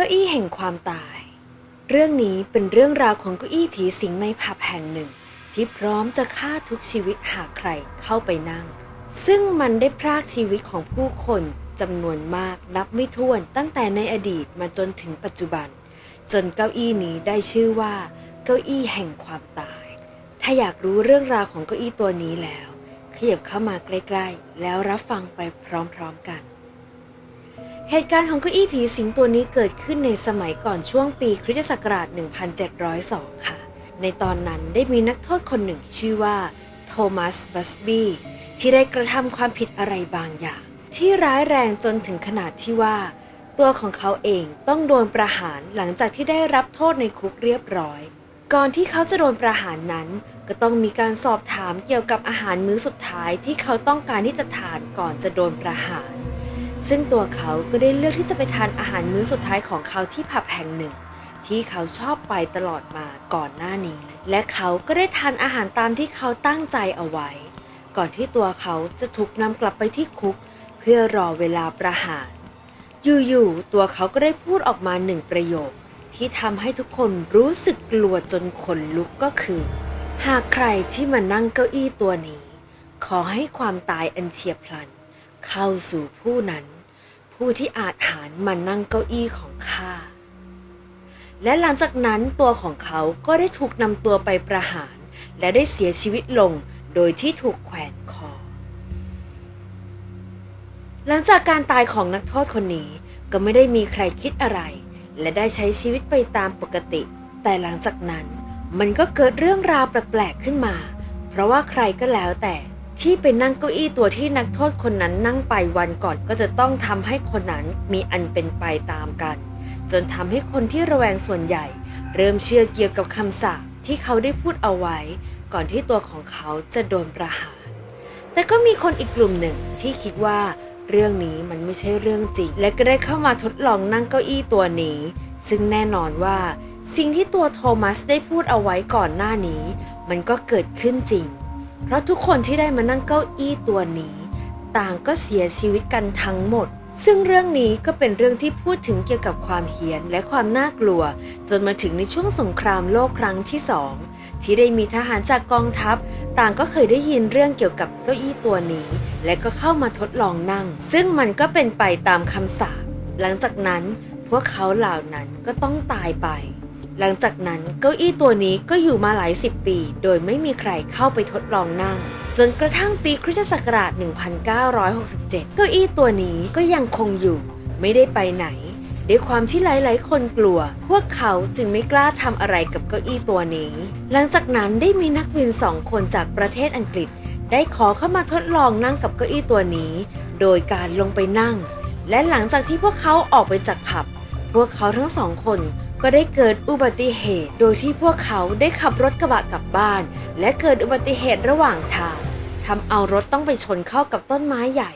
ก้าอี้แห่งความตาย เรื่องนี้เป็นเรื่องราวของเก้าอี้ผีสิงในผับแห่งหนึ่ง ที่พร้อมจะฆ่าทุกชีวิตหากใครเข้าไปนั่ง ซึ่งมันได้พรากชีวิตของผู้คนจำนวนมากนับไม่ถ้วนตั้งแต่ในอดีตมาจนถึงปัจจุบัน จนเก้าอี้นี้ได้ชื่อว่า เก้าอี้แห่งความตาย ถ้าอยากรู้เรื่องราวของเก้าอี้ตัวนี้แล้ว ขยับเข้ามาใกล้ ๆ แล้วรับฟังไปพร้อมๆกัน เหตุการณ์ของเก้าอี้ผีสิงตัวนี้เกิดขึ้นในสมัยก่อนช่วงปีคริสตศักราช 1702 ค่ะ ในตอนนั้นได้มีนักโทษคนหนึ่งชื่อว่าโทมัส บัสบี้ ที่ได้กระทำความผิดอะไรบางอย่าง ที่ร้ายแรงจนถึงขนาดที่ว่า ตัวของเขาเองต้องโดนประหารหลังจากที่ได้รับโทษในคุกเรียบร้อย ก่อนที่เขาจะโดนประหารนั้น ก็ต้องมีการสอบถามเกี่ยวกับอาหารมื้อสุดท้ายที่เขาต้องการที่จะทานก่อนจะโดนประหาร ซึ่งตัวเขาก็ได้เลือกที่จะไปทานอาหารมื้อสุดท้ายของเขาที่ผับแห่งหนึ่ง ที่เขาชอบไปตลอดมาก่อนหน้านี้ และเขาก็ได้ทานอาหารตามที่เขาตั้งใจเอาไว้ ก่อนที่ตัวเขาจะถูกนำกลับไปที่คุก เพื่อรอเวลาประหาร อยู่ๆตัวเขาก็ได้พูดออกมาหนึ่งประโยค ที่ทำให้ทุกคนรู้สึกกลัวจนขนลุกก็คือ หากใครที่มานั่งเก้าอี้ตัวนี้ ขอให้ความตายอันเฉียบพลันเข้าสู่ผู้นั้น ผู้ที่อาจหารมานั่งเก้าอี้ของข้า และหลังจากนั้นตัวของเขาก็ได้ถูกนำตัวไปประหาร และได้เสียชีวิตลงโดยที่ถูกแขวนคอ หลังจากการตายของนักโทษคนนี้ก็ไม่ได้มีใครคิดอะไร และได้ใช้ชีวิตไปตามปกติ แต่หลังจากนั้นมันก็เกิดเรื่องราวแปลกๆขึ้นมา เพราะว่าใครก็แล้วแต่ ที่ไปนั่งเก้าอี้ตัวที่นักโทษคนนั้นนั่งไปวันก่อนก็จะต้องทำให้คนนั้นมีอันเป็นไปตามกัน จนทำให้คนที่ระแวงส่วนใหญ่ เริ่มเชื่อเกี่ยวกับคำสาปที่เขาได้พูดเอาไว้ ก่อนที่ตัวของเขาจะโดนประหาร แต่ก็มีคนอีกกลุ่มหนึ่งที่คิดว่าเรื่องนี้มันไม่ใช่เรื่องจริง และก็ได้เข้ามาทดลองนั่งเก้าอี้ตัวนี้ ซึ่งแน่นอนว่า สิ่งที่ตัวโทมัสได้พูดเอาไว้ก่อนหน้านี้ มันก็เกิดขึ้นจริง เพราะทุกคนที่ได้มานั่งเก้าอี้ตัวนี้ ต่างก็เสียชีวิตกันทั้งหมด ซึ่งเรื่องนี้ก็เป็นเรื่องที่พูดถึงเกี่ยวกับความเฮี้ยนและความน่ากลัว จนมาถึงในช่วงสงครามโลกครั้งที่สองที่ได้มีทหารจากกองทัพ ต่างก็เคยได้ยินเรื่องเกี่ยวกับเก้าอี้ตัวนี้ และก็เข้ามาทดลองนั่ง ซึ่งมันก็เป็นไปตามคำสาปหลังจากนั้นพวกเขาเหล่านั้นก็ต้องตายไป หลังจากนั้นเก้าอี้ตัวนี้ก็อยู่มาหลายสิบปี โดยไม่มีใครเข้าไปทดลองนั่ง จนกระทั่งปีคริสตศักราช 1967 เก้าอี้ตัวนี้ก็ยังคงอยู่ ไม่ได้ไปไหนด้วยความที่หลาย ๆ คนกลัว พวกเขาจึงไม่กล้าทำอะไรกับเก้าอี้ตัวนี้ หลังจากนั้นได้มีนักบินสองคนจากประเทศอังกฤษ ได้ขอเข้ามาทดลองนั่งกับเก้าอี้ตัวนี้ โดยการลงไปนั่ง และหลังจากที่พวกเขาออกไปจากผับ พวกเขาทั้งสองคน ก็ได้เกิดอุบัติเหตุ โดยที่พวกเขาได้ขับรถกระบะกลับบ้าน และเกิดอุบัติเหตุระหว่างทางทำเอารถต้องไปชนเข้ากับต้นไม้ใหญ่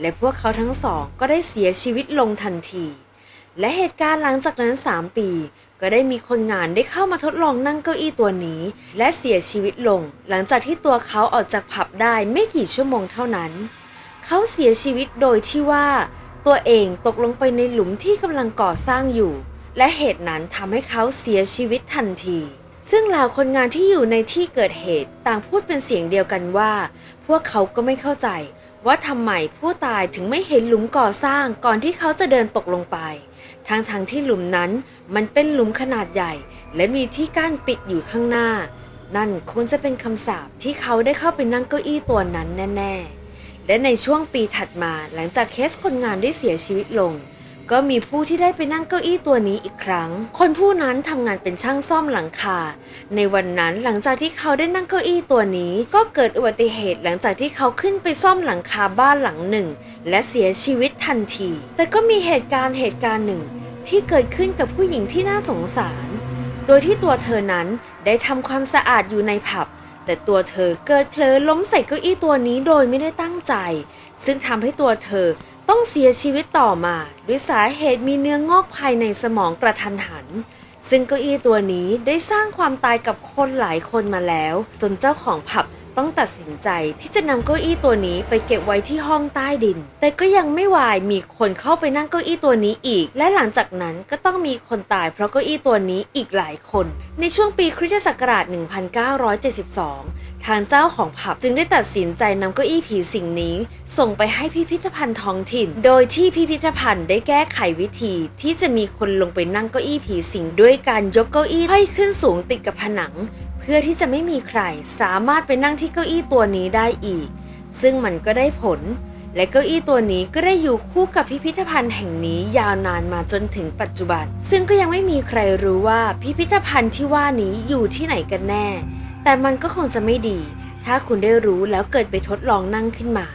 และพวกเขาทั้งสองก็ได้เสียชีวิตลงทันที และเหตุการณ์หลังจากนั้น 3 ปี ก็ได้มีคนงานได้เข้ามาทดลองนั่งเก้าอี้ตัวนี้ และเสียชีวิตลง หลังจากที่ตัวเขาออกจากผับได้ไม่กี่ชั่วโมงเท่านั้น เขาเสียชีวิตโดยที่ว่า ตัวเองตกลงไปในหลุมที่กำลังก่อสร้างอยู่ และเหตุนั้นทำให้เขาเสียชีวิตทันที ซึ่งเหล่าคนงานที่อยู่ในที่เกิดเหตุต่างพูดเป็นเสียงเดียวกันว่า พวกเขาก็ไม่เข้าใจ ว่าทำไมผู้ตายถึงไม่เห็นหลุมก่อสร้างก่อนที่เขาจะเดินตกลงไป ทั้งๆทที่หลุมนั้นมันเป็นหลุมขนาดใหญ่ และมีที่กั้นปิดอยู่ข้างหน้า นั่นควรจะเป็นคำสาปที่เขาได้เข้าไปนั่งเก้าอี้ตัวนั้นแน่ ๆ และในช่วงปีถัดมาหลังจากเคสคนงานได้เสียชีวิตลง ก็มีผู้ที่ได้ไปนั่งเก้าอี้ตัวนี้อีกครั้ง คนผู้นั้นทำงานเป็นช่างซ่อมหลังคา ในวันนั้นหลังจากที่เขาได้นั่งเก้าอี้ตัวนี้ ก็เกิดอุบัติเหตุหลังจากที่เขาขึ้นไปซ่อมหลังคาบ้านหลังหนึ่ง และเสียชีวิตทันที แต่ก็มีเหตุการณ์เหตุการณ์หนึ่ง ที่เกิดขึ้นกับผู้หญิงที่น่าสงสาร โดยที่ตัวเธอนั้นได้ทำความสะอาดอยู่ในผับ แต่ตัวเธอเกิดเผลอล้มใส่เก้าอี้ตัวนี้โดยไม่ได้ตั้งใจ ซึ่งทำให้ตัวเธอ ต้องเสียชีวิตต่อมา ด้วยสาเหตุมีเนื้องอกภายในสมองกระทันหัน ซึ่งเก้าอี้ตัวนี้ได้สร้างความตายกับคนหลายคนมาแล้ว จนเจ้าของผับ ต้องตัดสินใจที่จะนำเก้าอี้ตัวนี้ไปเก็บไว้ที่ห้องใต้ดิน แต่ก็ยังไม่วายมีคนเข้าไปนั่งเก้าอี้ตัวนี้อีก และหลังจากนั้นก็ต้องมีคนตายเพราะเก้าอี้ตัวนี้อีกหลายคน ในช่วงปีคริสตศักราช 1972 ทางเจ้าของผับจึงได้ตัดสินใจนำเก้าอี้ผีสิ่งนี้ ส่งไปให้พิพิธภัณฑ์ท้องถิ่น โดยที่พิพิธภัณฑ์ได้แก้ไขวิธีที่จะมีคนลงไปนั่งเก้าอี้ผีสิงด้วยการยกเก้าอี้ให้ขึ้นสูงติดกับผนัง เพื่อที่จะไม่มีใครสามารถไปนั่งที่เก้าอี้ตัวนี้ได้อีก ซึ่งมันก็ได้ผล และเก้าอี้ตัวนี้ก็ได้อยู่คู่กับพิพิธภัณฑ์แห่งนี้ยาวนานมาจนถึงปัจจุบัน ซึ่งก็ยังไม่มีใครรู้ว่าพิพิธภัณฑ์ที่ว่านี้อยู่ที่ไหนกันแน่ แต่มันก็คงจะไม่ดี ถ้าคุณได้รู้แล้วเกิดไปทดลองนั่งขึ้นมา